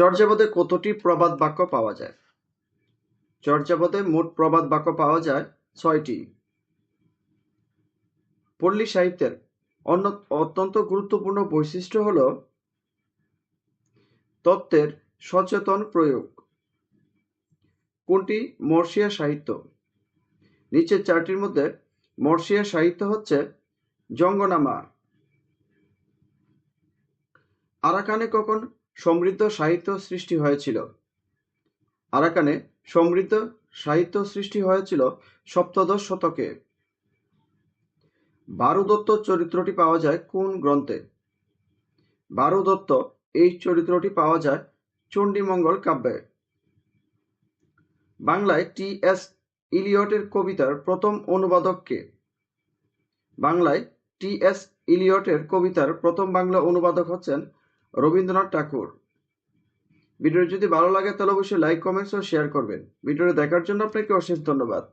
চর্যাপদে কতটি প্রবাদ বাক্য পাওয়া যায়? চর্যাপদে মোট প্রবাদ বাক্য পাওয়া যায় ছয়টি। পল্লী সাহিত্যের অন্য অত্যন্ত গুরুত্বপূর্ণ বৈশিষ্ট্য হল তত্ত্বের সচেতন প্রয়োগ। কোনটি? মর্ষিয়া সাহিত্য। নিচের চারটির মধ্যে মর্ষিয়া সাহিত্য হচ্ছে জঙ্গনামা। আরাকানে কখন সমৃদ্ধ সাহিত্য সৃষ্টি হয়েছিল। আরাকানে সমৃদ্ধ সাহিত্য সৃষ্টি হয়েছিল সপ্তদশ শতকে। বারুদত্ত চরিত্রটি পাওয়া যায় কোন গ্রন্থে? বারুদত্ত এই চরিত্রটি পাওয়া যায় চণ্ডীমঙ্গল কাব্যে। বাংলায় টি এস ইলিয়টের কবিতার প্রথম অনুবাদক কে? বাংলায় টি এস ইলিয়টের কবিতার প্রথম বাংলা অনুবাদক হচ্ছেন রবীন্দ্রনাথ ঠাকুর। ভিডিওটি যদি ভালো লাগে তাহলে অবশ্যই লাইক কমেন্টস ও শেয়ার করবেন। ভিডিওটি দেখার জন্য আপনাকে অশেষ ধন্যবাদ।